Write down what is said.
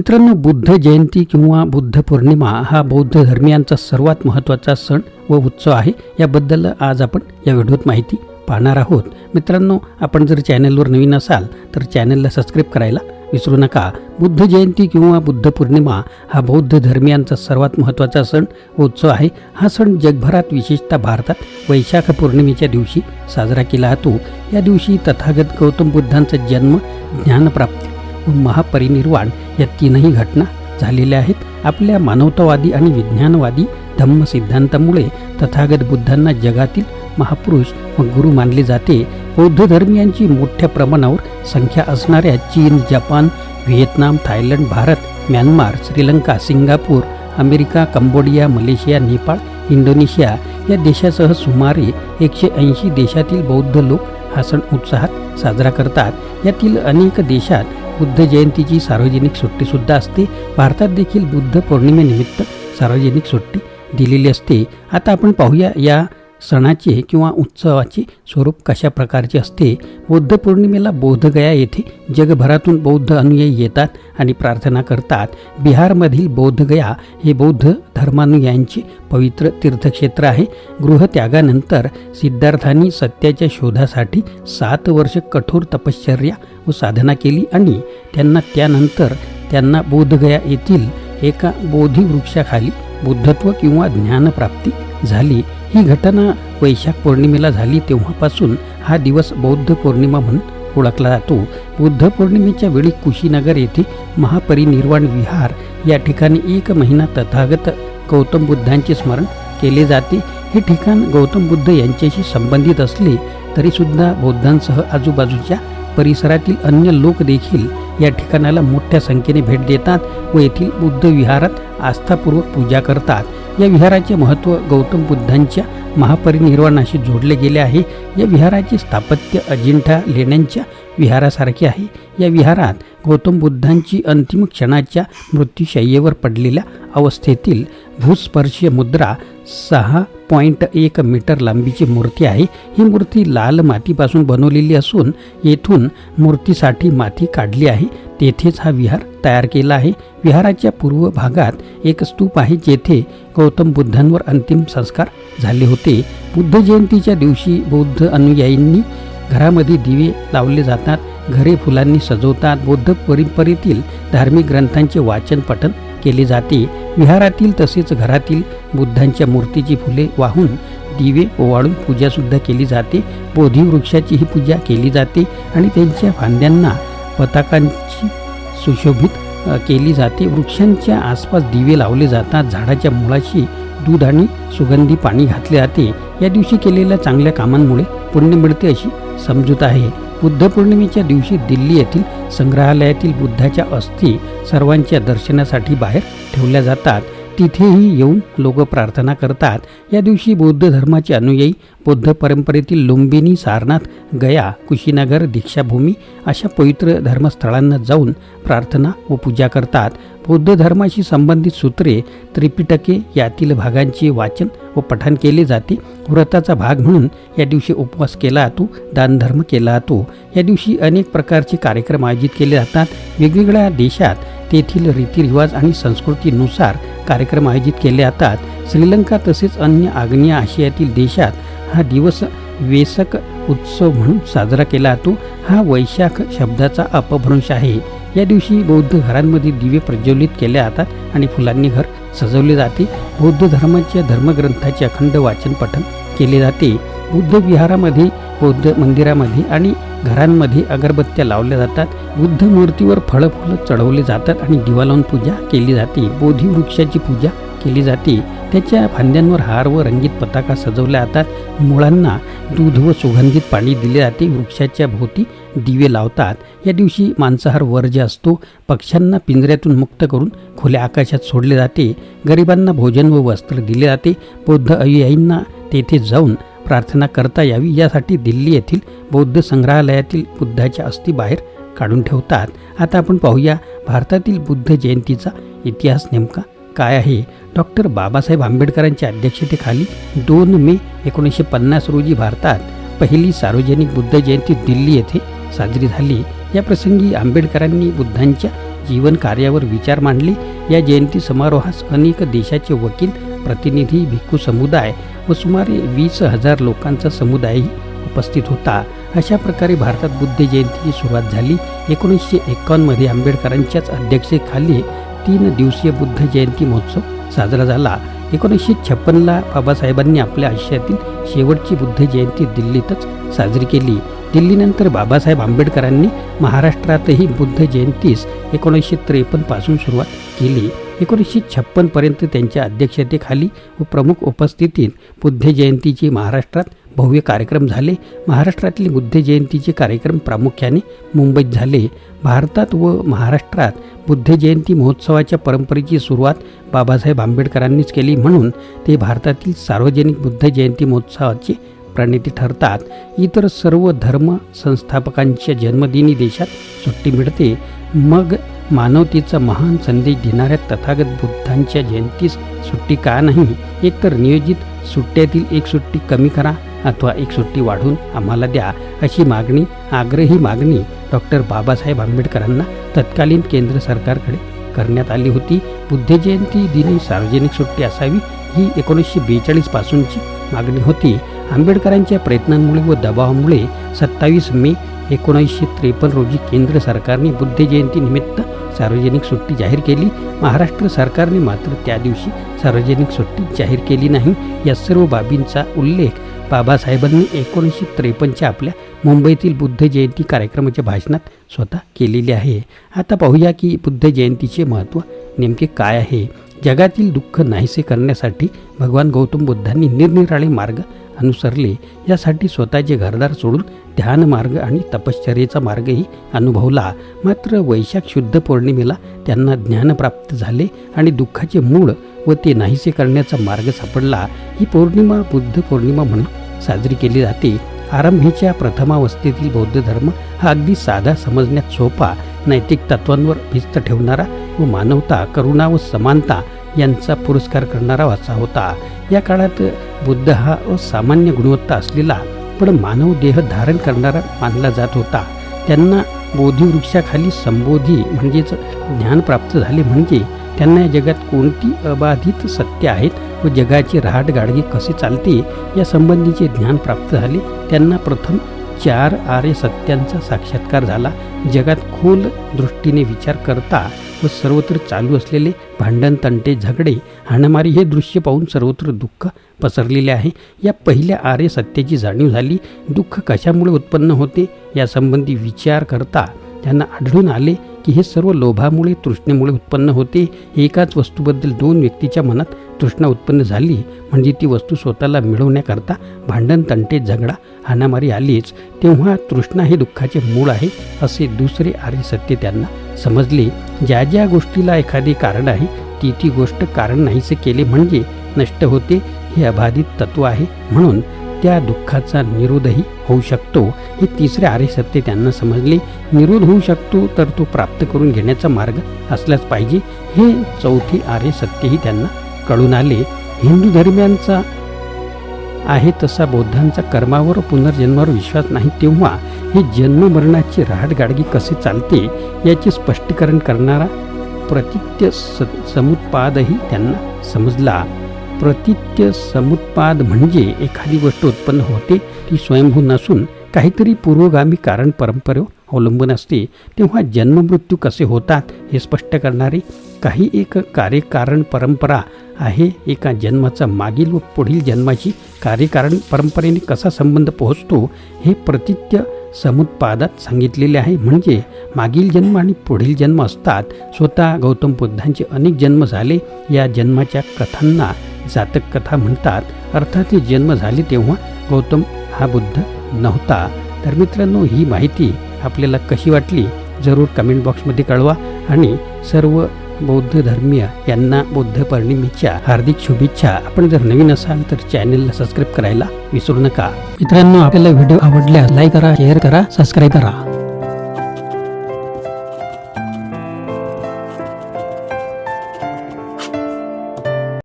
मित्रांनो बुद्ध जयंती किंवा बुद्ध पौर्णिमा हा बौद्ध धर्मियांचा सर्वात महत्त्वाचा सण व उत्सव आहे. याबद्दल आज आपण या व्हिडिओत माहिती पाहणार आहोत. मित्रांनो आपण जर चॅनलवर नवीन असाल तर चॅनलला सबस्क्राईब करायला विसरू नका. बुद्ध जयंती किंवा बुद्ध पौर्णिमा हा बौद्ध धर्मियांचा सर्वात महत्त्वाचा सण व उत्सव आहे. हा सण जगभरात विशेषतः भारतात वैशाख पौर्णिमेच्या दिवशी साजरा केला जातो. या दिवशी तथागत गौतम बुद्धांचा जन्म ज्ञानप्राप्ती व महापरिनिर्वाण या तीनही घटना झालेल्या आहेत. आपल्या मानवतावादी आणि विज्ञानवादी धम्म सिद्धांतामुळे तथागत बुद्धांना जगातील महापुरुष व गुरु मानले जाते. बौद्ध धर्मियांची मोठ्या प्रमाणावर संख्या असणाऱ्या चीन Japan Vietnam Thailand Bharat Myanmar Sri Lanka Singapore America Cambodia Malaysia Nepal Indonesia या देशासह सुमारे एकशे ऐंशी देशातील बौद्ध लोक हा सण उत्साहात साजरा करतात. यातील अनेक देशात बुद्ध जयंतीची सार्वजनिक सुट्टीसुद्धा असते. भारतात देखील बुद्ध पौर्णिमेनिमित्त सार्वजनिक सुट्टी दिलेली असते. आता आपण पाहूया या सणाचे किंवा उत्सवाचे स्वरूप कशा प्रकारचे असते? बौद्ध पौर्णिमेला बोधगया येथे जगभरातून बौद्ध अनुयायी येतात आणि प्रार्थना करतात. बिहारमधील बोधगया हे बौद्ध धर्मानुयायांचे पवित्र तीर्थक्षेत्र आहे. गृहत्यागानंतर सिद्धार्थांनी सत्याच्या शोधासाठी सात वर्ष कठोर तपश्चर्या व साधना केली आणि त्यांना त्यानंतर त्यांना बोधगया येथील एका बोधी वृक्षाखाली बुद्धत्व किंवा ज्ञानप्राप्ती झाली. ही घटना वैशाख पौर्णिमेला झाली तेव्हापासून हा दिवस बौद्ध पौर्णिमा म्हणून ओळखला जातो. बुद्ध पौर्णिमेच्या वेळी कुशीनगर येथे महापरिनिर्वाण विहार या ठिकाणी एक महिना तथागत गौतम बुद्धांचे स्मरण केले जाते. हे ठिकाण गौतम बुद्ध यांच्याशी संबंधित असले तरीसुद्धा बौद्धांसह आजूबाजूच्या परिसरातील अन्य लोक देखील या ठिकाणाला मोठ्या संख्येने भेट देतात व येथील बुद्ध विहारात आस्थापूर्वक पूजा करतात. या विहाराचे महत्त्व गौतम बुद्धांच्या महापरिनिर्वाणाशी जोडले गेले आहे. या विहाराचे स्थापत्य अजिंठा लेण्यांच्या विहारासारखे आहे. या विहारात गौतम बुद्धांची अंतिम क्षणाच्या मृत्यूशय्येवर पडलेल्या अवस्थेतील भूस्पर्शीय मुद्रा सहा पॉईंट एक मीटर लांबीची मूर्ती आहे. ही मूर्ती लाल मातीपासून बनवलेली असून येथून मूर्तीसाठी माती काढली आहे. तेथेच हा विहार तयार केला आहे. विहाराच्या पूर्व भागात एक स्तूप आहे जेथे गौतम बुद्धांवर अंतिम संस्कार झाले होते. बुद्ध जयंतीच्या दिवशी बौद्ध अनुयायींनी घरामध्ये दिवे लावले जातात घरे फुलांनी सजवतात. बौद्ध परंपरेतील धार्मिक ग्रंथांचे वाचन पठण केले जाते. विहारातील तसेच घरातील बुद्धांच्या मूर्तीची फुले वाहून दिवे ओवाळून पूजासुद्धा केली जाते. बोधी वृक्षाचीही पूजा केली जाते आणि त्यांच्या फांद्यांना पताकांची सुशोभित केली जाते. वृक्षांच्या आसपास दिवे लावले जातात. झाडाच्या मुळाशी दूध आणि सुगंधी पाणी घातले जाते. या दिवशी केलेल्या चांगल्या कामांमुळे पुण्य मिळते अशी समजूत आहे. बुद्ध पौर्णिमेच्या दिवशी दिल्ली येथील संग्रहालयातील बुद्धाच्या अस्थी सर्वांच्या दर्शनासाठी बाहेर ठेवल्या जातात. तिथेही येऊन लोक प्रार्थना करतात. या दिवशी बौद्ध धर्माचे अनुयायी बौद्ध परंपरेतील लुंबिनी सारनाथ गया कुशीनगर दीक्षाभूमी अशा पवित्र धर्मस्थळांना जाऊन प्रार्थना व पूजा करतात. बौद्ध धर्माशी संबंधित सूत्रे त्रिपिटके यातील भागांचे वाचन व पठण केले जाते. व्रताचा भाग म्हणून या दिवशी उपवास केला जातो दानधर्म केला जातो. या दिवशी अनेक प्रकारचे कार्यक्रम आयोजित केले जातात. वेगवेगळ्या देशात तेथील रीतिरिवाज आणि संस्कृतीनुसार कार्यक्रम आयोजित केले जातात. श्रीलंका तसेच अन्य आग्नेय आशियातील देशात हा दिवस वेसक उत्सव म्हणून साजरा केला जातो. हा वैशाख शब्दाचा अपभ्रंश आहे. या दिवशी बौद्ध घरांमध्ये दिवे प्रज्वलित केले जातात आणि फुलांनी घर सजवले जाते. बौद्ध धर्माच्या धर्मग्रंथाचे अखंड वाचन पठण केले जाते. बुद्ध विहारामध्ये बौद्ध मंदिरामध्ये आणि घरांमध्ये अगरबत्त्या लावल्या जातात. बुद्ध मूर्तीवर फळं फुलं चढवले जातात आणि दिवा लावून पूजा केली जाते. बोधी वृक्षाची पूजा केली जाते. त्याच्या फांद्यांवर हार व रंगीत पताका सजवल्या जातात. मुळांना दूध व सुगंधित पाणी दिले जाते. वृक्षाच्या भोवती दिवे लावतात. या दिवशी मांसाहार वर्ज्य असतो पक्ष्यांना पिंजऱ्यातून मुक्त करून खुल्या आकाशात सोडले जाते. गरिबांना भोजन व वस्त्र दिले जाते. बौद्ध अनुयायींना तेथे जाऊन प्रार्थना करता यावी यासाठी दिल्ली येथील बौद्ध संग्रहालयातील बुद्धाच्या अस्थी बाहेर काढून ठेवतात. आता आपण पाहूया भारतातील बुद्ध जयंतीचा इतिहास नेमका काय आहे? डॉक्टर बाबासाहेब आंबेडकरांच्या अध्यक्षतेखाली दोन मे एकोणीसशे पन्नास रोजी भारतात पहिली सार्वजनिक बुद्ध जयंती दिल्ली येथे साजरी झाली. या प्रसंगी आंबेडकरांनी बुद्धांच्या जीवन कार्यावर विचार मांडले. या जयंती समारोहास अनेक देशाचे वकील प्रतिनिधी भिक्खू समुदाय व सुमारे वीस हजार लोकांचा समुदायही उपस्थित होता. अशा प्रकारे भारतात बुद्ध जयंतीची सुरुवात झाली. एकोणीसशे एकावन्नमध्ये आंबेडकरांच्याच अध्यक्षतेखाली तीन दिवसीय बुद्ध जयंती महोत्सव साजरा झाला. एकोणीसशे छप्पनला बाबासाहेबांनी आपल्या आयुष्यातील शेवटची बुद्ध जयंती दिल्लीतच साजरी केली. दिल्लीनंतर बाबासाहेब आंबेडकरांनी महाराष्ट्रातही बुद्ध जयंतीस एकोणीसशे त्रेपन्नपासून सुरुवात केली. एकोणीसशे छप्पनपर्यंत त्यांच्या अध्यक्षतेखाली व प्रमुख उपस्थितीत बुद्ध जयंतीचे महाराष्ट्रात भव्य कार्यक्रम झाले. महाराष्ट्रातील बुद्ध जयंतीचे कार्यक्रम प्रामुख्याने मुंबईत झाले. भारतात व महाराष्ट्रात बुद्ध जयंती महोत्सवाच्या परंपरेची सुरुवात बाबासाहेब आंबेडकरांनीच केली म्हणून ते भारतातील सार्वजनिक बुद्ध जयंती महोत्सवाचे प्रणिती ठरतात. इतर सर्व धर्म संस्थापकांच्या जन्मदिनी देशात सुट्टी मिळते. मग मानवतेचा महान संदेश देणाऱ्या तथागत बुद्धांच्या जयंतीस सुट्टी का नाही? एकतर नियोजित सुट्ट्यातील एक सुट्टी कमी करा अथवा एक सुट्टी वाढवून आम्हाला द्या अशी मागणी आग्रही मागणी डॉक्टर बाबासाहेब आंबेडकरांना तत्कालीन केंद्र सरकारकडे करण्यात आली होती. बुद्धजयंती दिनी सार्वजनिक सुट्टी असावी ही एकोणीसशे बेचाळीसपासूनची मागणी होती. आंबेडकरांच्या प्रयत्नांमुळे व दबावामुळे सत्तावीस मे एकोणीसशे त्रेपन्न रोजी केंद्र सरकारने बुद्ध जयंतीनिमित्त सार्वजनिक सुट्टी जाहीर केली. महाराष्ट्र सरकारने मात्र त्या दिवशी सार्वजनिक सुट्टी जाहीर केली नाही. या सर्व बाबींचा उल्लेख बाबासाहेबांनी एकोणीसशे त्रेपन्नच्या आपल्या मुंबईतील बुद्ध जयंती कार्यक्रमाच्या भाषणात स्वतः केलेले आहे. आता पाहूया की बुद्ध जयंतीचे महत्त्व नेमके काय आहे? जगातील दुःख नाहीसे करण्यासाठी भगवान गौतम बुद्धांनी निरनिराळे मार्ग अनुसरले. यासाठी स्वतःचे घरदार सोडून ध्यान मार्ग आणि तपश्चर्येचा मार्गही अनुभवला. मात्र वैशाख शुद्ध पौर्णिमेला त्यांना ज्ञान प्राप्त झाले आणि दुःखाचे मूळ व ते नाहीसे करण्याचा मार्ग सापडला. ही पौर्णिमा बुद्ध पौर्णिमा म्हणून साजरी केली जाते. आरंभीच्या प्रथमावस्थेतील बौद्ध धर्म हा अगदी साधा समजण्यात सोपा नैतिक तत्वांवर भिस्त ठेवणारा व मानवता करुणा व समानता यांचा पुरस्कार करणारा वाचा होता. या काळात बुद्ध हा असामान्य गुणवत्ता असलेला पण मानव देह धारण करणारा मानला जात होता. त्यांना बोधिवृक्षाखाली संबोधी म्हणजेच ज्ञान प्राप्त झाले म्हणजे त्यांना या जगात कोणती अबाधित सत्य आहेत व जगाची रहाट गाडगी कसे चालते या संबंधीचे ज्ञान प्राप्त झाले? त्यांना प्रथम चार आर्य सत्यांचा साक्षात्कार झाला. जगात खोल दृष्टीने विचार करता व सर्वत्र चालू असलेले भांडण तंटे झगडे हाणामारी हे दृश्य पाहून सर्वत्र दुःख पसरलेले आहे. या पहिल्या आर्य सत्याची जाणीव झाली. दुःख कशामुळे उत्पन्न होते? यासंबंधी विचार करता त्यांना आढळून आले. की हे सर्व लोभामुळे तृष्णेमुळे उत्पन्न होते. एकाच वस्तूबद्दल दोन व्यक्तीच्या मनात तृष्णा उत्पन्न झाली. म्हणजे ती वस्तू स्वतःला मिळवण्याकरता भांडण तंटे झगडा हाणामारी आलीच. तेव्हा तृष्णा हे दुःखाचे मूळ आहे असे दुसरे आर्य सत्य त्यांना समजले. ज्या ज्या गोष्टीला एखादे कारण आहे ती ती गोष्ट कारण नाहीसे केले म्हणजे नष्ट होते. हे अबाधित तत्व आहे म्हणून त्या दुःखाचा निरोधही होऊ शकतो. हे तिसरे आर्य सत्य त्यांना समजले. निरोध होऊ शकतो तर तो प्राप्त करून घेण्याचा मार्ग असलाच पाहिजे. हे चौथे आर्य सत्यही त्यांना कळून आले. हिंदू धर्मियांचा आहे तसा बौद्धांचा कर्मावर पुनर्जन्मावर विश्वास नाही तेव्हा हे जन्ममरणाची मरणाची कसे चालते याचे स्पष्टीकरण करणारा प्रतित्य स समुत्पादही त्यांना समजला. प्रतित्य समुत्पाद म्हणजे एखादी गोष्ट उत्पन्न होते ती स्वयंभू नसून काहीतरी पूर्वगामी कारण परंपरेवर अवलंबून असते. तेव्हा जन्ममृत्यू कसे होतात हे स्पष्ट करणारे काही एक कार्यकारण परंपरा आहे. एका जन्माचा मागील व पुढील जन्माची कार्यकारण परंपरेने कसा संबंध पोहोचतो हे प्रतित्य समुत्पादात सांगितलेले आहे. म्हणजे मागील जन्म आणि पुढील जन्म असतात. स्वतः गौतम बुद्धांचे अनेक जन्म झाले. या जन्माच्या कथांना जातक कथा म्हणतात अर्थात हे जन्म झाले तेव्हा गौतम हा बुद्ध नव्हता. तर मित्रांनो ही माहिती आपल्याला कशी वाटली? जरूर कमेंट बॉक्समध्ये कळवा आणि सर्व बौद्ध धर्मीय यांना बौद्ध पौर्णिमेच्या हार्दिक शुभेच्छा. आपण जर नवीन असाल तर चॅनलला सबस्क्राईब करायला विसरू नका. मित्रांनो आपल्याला व्हिडिओ आवडल्यास लाईक करा शेअर करा सबस्क्राईब करा.